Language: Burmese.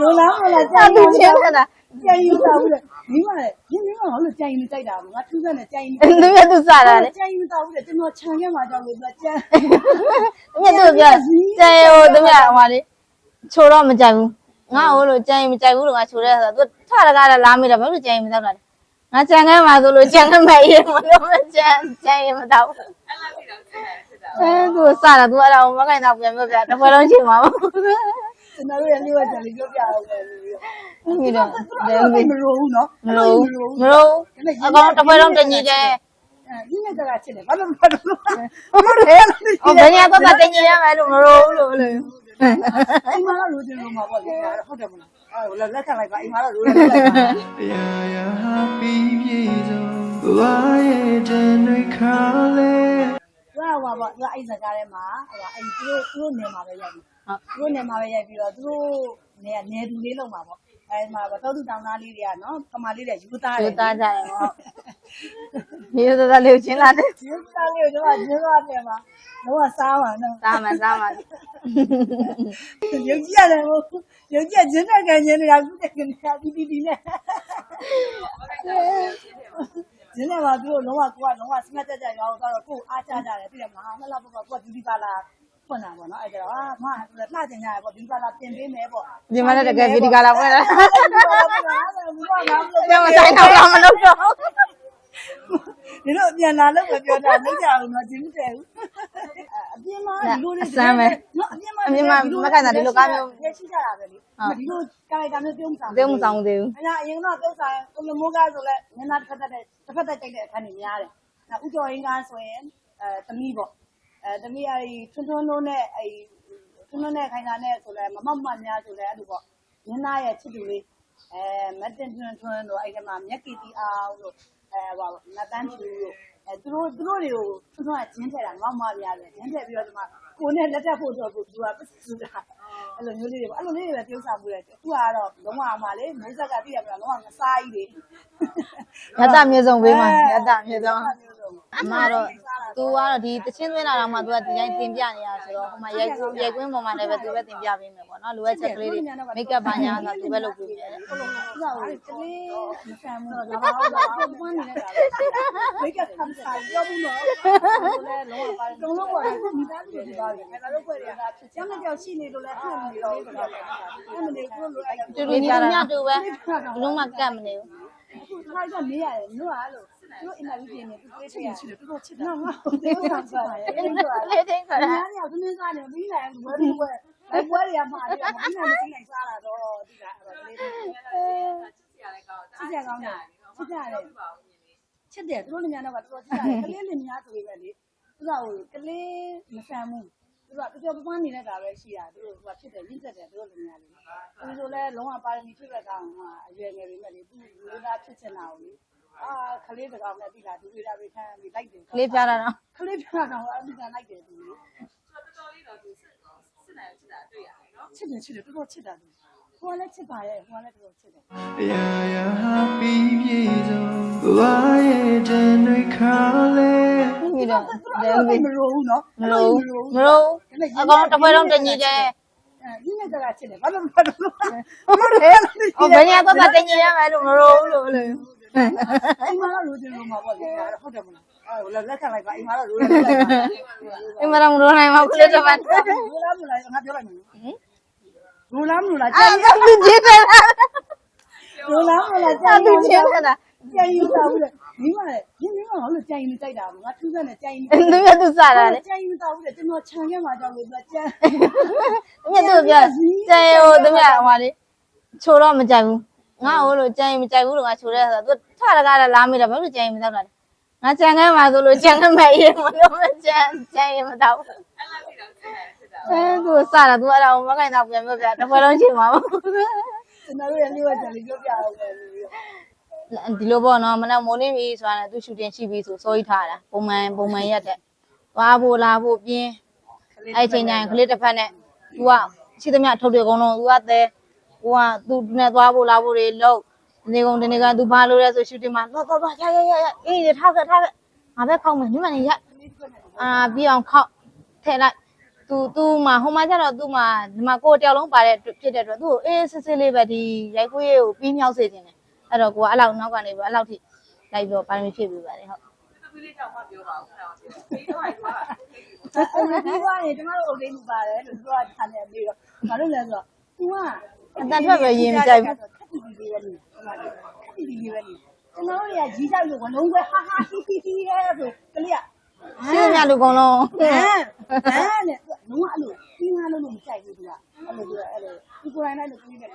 လိုလားမလားတာသူချင်းကတာကြိုင်ရင်တောက်ဘူးလေမိမလေဒီမိမဟောလို့ကြိုင်ရင်ကြိုက်တာငါထူးဆန်းနဲ့ကြိုင်ရင်သူရသူစားတာလေကြိုင်ရင်တောက်ဘူးလေကျွန်တော်ခြံခဲ့မှာကြောက်လို့ကြမ်းမြတ်သူပြောကျန်ဟိုသူမြဟိုပါလေချိုတော့မကြိုက်ဘူးငါဟိုလိုကြံရင်မကြိုက်ဘူးလို့ငါချိုတဲ့ဆိုတော့သူထရကားလာမိတာဘာလို့ကြံရင်မတော့တာလဲငါကြံခဲ့မှာဆိုလို့ကြံခဲ့မယ်ရေမလို့မကြံကြံရင်မတော့ဘူးအဲသူစားတာသူအဲ့ဒါမခိုင်တော့ပြန်ပြောပြတစ်ပွဲလုံးချိန်မှာပေါ့ ကျွန်တော်တို့ရဲ့နေ့ဝက်ကြလေးပြောပြအောင်လေလို့ပြီးတော့ဒါမရိုးဘူးနော်မလို့မလို့အကောင်တစ်ပွဲလုံးတညီတယ်ဒီနေ့ကကချစ်တယ်ဘာလို့မလုပ်လို့မလို့လေဟိုဘယ်နေရာတော့တညီရမယ်လို့မလို့လို့လို့အိမ်မှာတော့လိုချင်လို့မှာပေါ့လေဟုတ်တယ်မလားအဲလက်ခံလိုက်ပါအိမ်မှာတော့လိုလိုက်ပါရာရာဟာပြီးပြေဆုံးဘဝရဲ့တန်တွေခါလဲသူကဟို ပါသူကအဲ့ဇာကားထဲမှာဟိုအဲ့သူတို့သူတို့နေမှာပဲရိုက်ပြီသူတို့နေမှာပဲရိုက်ပြီးတော့သူတို့နေကနေသူလေးလုံးမှာပေါ့အဲ့မှာတော့သူတောင်းသားလေးတွေကနော်ကမာလေးတွေယူသားတယ်ယူသားကြတယ်ပေါ့မြေသားသားလေးချင်းလာတယ်ယူသားလေးတို့ကယူသားတယ်မှာတော့စားမှာနော်စားမှစားမှရုပ်ကြည့်ရတယ်ဟိုရုပ်ကြည့်ခြင်းနဲ့ကန်ခြင်းတွေကခုတည်းကနေဒီဒီဒီ နဲ့ဇင်းနဲ့ကသူတို့လုံးဝကိုကလုံးဝစမတ်တက်တက်ရောက်တော့ကိုအားကြကြတယ်ပြီးတော့မဟာမလားပေါ့ကိုကဒီဒီပါလာဖွင့်တာပေါ့နော်အဲ့ဒါအာမလှချင်ကြရပေါ့ဒီပါလာပြင်ပေးမယ်ပေါ့ဒီမှာလည်းတကယ်ဗီဒီကာလာပွဲလားဘာမှမလုပ်ပြန်မဆိုင်တော့မလုပ်တော့ဒီလိုပြန်လာလို့ပြောတာမကြဘူးနော်ဂျင်းတယ်ဘူးအ ပြင်မှာဒီလိုလေးနော်အပြင်မှာရရှိကြတာပဲလေဒီလိုကာရီတာမျိုးပြုံးဆောင်သေးမဆောင်သေးဘူးအဲ့ဒါအရင်ကတော့ပြုံးဆောင်ကိုမမိုးကားဆိုလဲညနာတစ်ဖက်တက်တစ်ဖက်တက်ကြိုက်တဲ့အခန်းကြီးများတယ်။ဥကျော်ရင်းကားဆိုရင်အဲသမီးပေါ့အဲသမီးအဲဒီထွန်းထွန်းလုံးနဲ့အဲထွန်းထွန်းနဲ့ခိုင်တာနဲ့ဆိုလဲမမမများဆိုလဲအဲ့လိုပေါ့ညနာရဲ့ချစ်သူလေးအဲမတ်တင်ထွန်းထွန်းတို့အဲ့ဒီမှာမြက်ကီတီအောင်တို့ အဲဟောနတ်တန်းချူတို့အဲသူတို့ သူတို့တွေကိုထွန်းထွန်းကဂျင်းထည့်တာမမများတယ်ဂျင်းထည့်ပြီးတော့ဒီမှာကိုနဲ့လက်ထပ်ဖို့တော့ကို သူကပတ်စူတာ အဲ့လိုမျိုးလေးတွေပေါ့ အဲ့လိုလေးတွေပဲပြုံးဆောင်မှုတယ် အခုကတော့ လုံးဝအမှလေမိုးဆက်ကပြည့်ရမလား လုံးဝငစားကြီးတွေရတမျိုးစုံပေးမှာရတမျိုးစုံ အမတော့သူကတော့ဒီတချင်းသွင်းလာတော့မှသူကဒီတိုင်းတင်ပြနေရဆိုတော့ဟိုမှာရိုက်ရိုက်ကွင်းပေါ်မှာလည်းပဲသူပဲတင်ပြပေးမယ်ပေါ့နော်လိုအပ်ချက်ကလေးတွေမိတ်ကပ်ပါညာဆိုသူပဲလုပ်ပေးမယ်ဟုတ်လားဟုတ်ပါဘူးတလေးမဆန်ဘူးတော့ဒါပါတော့ဘုန်းနေတာမိတ်ကပ်ဆန်ဆာပြောဘူးနော်လည်းလုံးဝပါတော့လုံးဝပါမိသားစုတွေပါပဲဒါတော့ဖွဲ့ရတာဖြစ်ချင်တဲ့ကြောက်ရှိနေလို့လည်းအဲ့မနေတော့ဘူးအဲ့မနေဘူးလို့အဲ့တူတူညီမတူပဲဘယ်တော့မှကတ်မနေဘူးအခုထားကြမေးရတယ်နော်အဲ့လို သူတို့အင်တာဗျူးပြင်နေသူတွေးချင်ချင်တယ်သူတို့ချစ်တာငါ့ကိုပြောဆောင်ကြတယ်အဲ့လိုလေးသိန်းခေါ်အတာများကြီးကသမင်းစားနေပြီးနိုင်ဝယ်ပြီးဝယ်အဲ့ပွဲတွေကမှာတယ်မင်းနိုင်မသိနိုင်စားတာတော့ဒီကအဲ့ဒါလေးချစ်ကြကောင်းတယ်ချစ်ကြတယ်ချစ်တယ်သူတို့လည်းများတော့တော်တော်ချစ်တယ်ကလေးလည်းများဆိုပေမဲ့လေသူကဟိုကလေးမဆန်ဘူးသူကပျော်ပပန်းနေတဲ့တာပဲရှိတာသူတို့ကဖြစ်တယ်ရင့်သက်တယ်သူတို့လည်းများလေသူတို့လည်းလုံးဝပါရမီဖြစ်တဲ့ကောင်ကအရွယ်ငယ်ပေမဲ့လေသူလူသားဖြစ်ချင်တာကိုလေ အာကလေးတကောင်နဲ့ပြီလားသူတွေလာပြီးခံပြီးလိုက်တယ်လေးပြတာတော့ကလေးပြတာတော့အမိကန်လိုက်တယ်သူလေချစ်တယ်ချစ်တယ်တော်တော်ချစ်တာသူဟိုကလည်းချစ်ပါရဲ့ဟိုကလည်းတော်တော်ချစ်တယ်ရာရာဟာပြီးပြေဆုံးဘဝရဲ့တန်တွေခါလဲပြီးတော့ဒါမမရိုးဘူးနော်မလို့မလို့အကောင်တစ်ပွဲလုံးတညီတယ်အဲဒီနေ့ကချစ်တယ်ဘာလို့မလုပ်လို့မလို့လေဟိုဘယ်နေရာတော့တညီရမယ်လို့မလို့လို့လို့ အိမ်မှာတော့လိုချင်လို့မှာပေါ့လေဟုတ်တယ်မလားအဲလက်ခံလိုက်ပါအိမ်မှာတော့လိုလိုက်ပါအမရမလို့နိုင်မှာခလေးတစ်ပတ်လိုလားမလားငါပြောလိုက်မယ်လိုလားမလားအာကပ်ပြီးကြည့်တယ်လိုလားမလားအာသူချင်းကတာကြိုင်ရင်တောက်ဘူးလေမိမလေဒီမိမဟောလို့ကြိုင်ရင်ကြိုက်တာငါထူးဆန်းနဲ့ကြိုင်ရင်သူရသူစားတာလေကြိုင်ရင်တောက်ဘူးလေကျွန်တော်ခြံခဲ့မှာကြောက်လို့ကြမ်းမြတ်သူပြောကျန်ဟိုသူမြဟိုပါလေချိုတော့မကြိုက်ဘူး ငါဟိုလိုကြမ်းမကြိုက်ဘူးလို့ငါချိုတဲ့ဆိုတော့သူထရကားလာမိတာဘာလို့ကြမ်းမတော့တာလဲငါကြံခဲ့မှာဆိုလို့ကြံခဲ့မယ်ရေမလို့မကြံကြံရင်မတော့အဲသူစားတာသူအဲ့ဒါမခိုင်တော့ပြန်ပြောပြတစ်ပွဲလုံးချိန်မှာပေါ့ကျွန်တော်တို့ရဲ့နေ့ဝက်ကြလေးပြောပြအောင်လေဒီလိုပေါ့နော်မနေ့မိုးလင်းပြီဆိုတာနဲ့သူရှူတင်ရှိပြီဆိုစိုးရိမ်ထားတာပုံမှန်ပုံမှန်ရက်တဲ့သွားဖို့လာဖို့ပြင်းအဲ့ချိန်ကျရင်ကလေးတစ်ဖက်နဲ့ तू ကရှိသမျှထုတ်တွေအကုန်လုံး तू ကတဲ့ ကိုကသူနဲ့သွားဖို့လာဖို့တွေလုပ်နေကုန်တနေကသူဘာလို့လဲဆိုရှူတင်မှာတော့တော့ရရရရအေးထားခဲ့ထားခဲ့ငါပဲခောက်မယ်ညီမလေးရအာပြီးအောင်ခောက်ထည့်လိုက်သူသူ့မှာဟိုမှာကျတော့သူ့မှာဒီမှာကိုယ်တယောက်လုံးပါတဲ့ဖြစ်တဲ့အတွက်သူ့ကိုအေးစစ်စစ်လေးပဲဒီရိုက်ခွေးကိုပြီးမြောက်စေခြင်းတယ်အဲ့တော့ကိုကအဲ့လောက်နောက်ကနေပြီးအဲ့လောက်ထိလိုက်ပြီးတော့ပါရမီဖြည့်ပေးပါတယ်ဟုတ်ခွေးလေးတောင်မှပြောပါဦးခဏပါပြီးတော့ကအဲ့ဒီကွာနေကျွန်တော်တို့အိုကေလူပါတယ်လို့သူကခါနေပြီးတော့ဘာလို့လဲဆိုတော့ तू อ่ะ အတန်ထွက်ပဲရင်မကြိုက်ဘူးခက်တီတီပဲနေကျွန်တော်တို့ကကြီးကြိုက်လို့ဝလုံးခွဲဟာဟာဟီဟီဟီရဲဆိုကလေးကရှင်းရလို့ကုန်လုံးဟမ်ဟမ်နဲ့လုံးဝအဲ့လိုပြီးငါလို့လို့မကြိုက်ဘူးသူကအဲ့လိုသူကအဲ့လိုဒီကိုရိုင်းလိုက်လို့ပြီးတယ်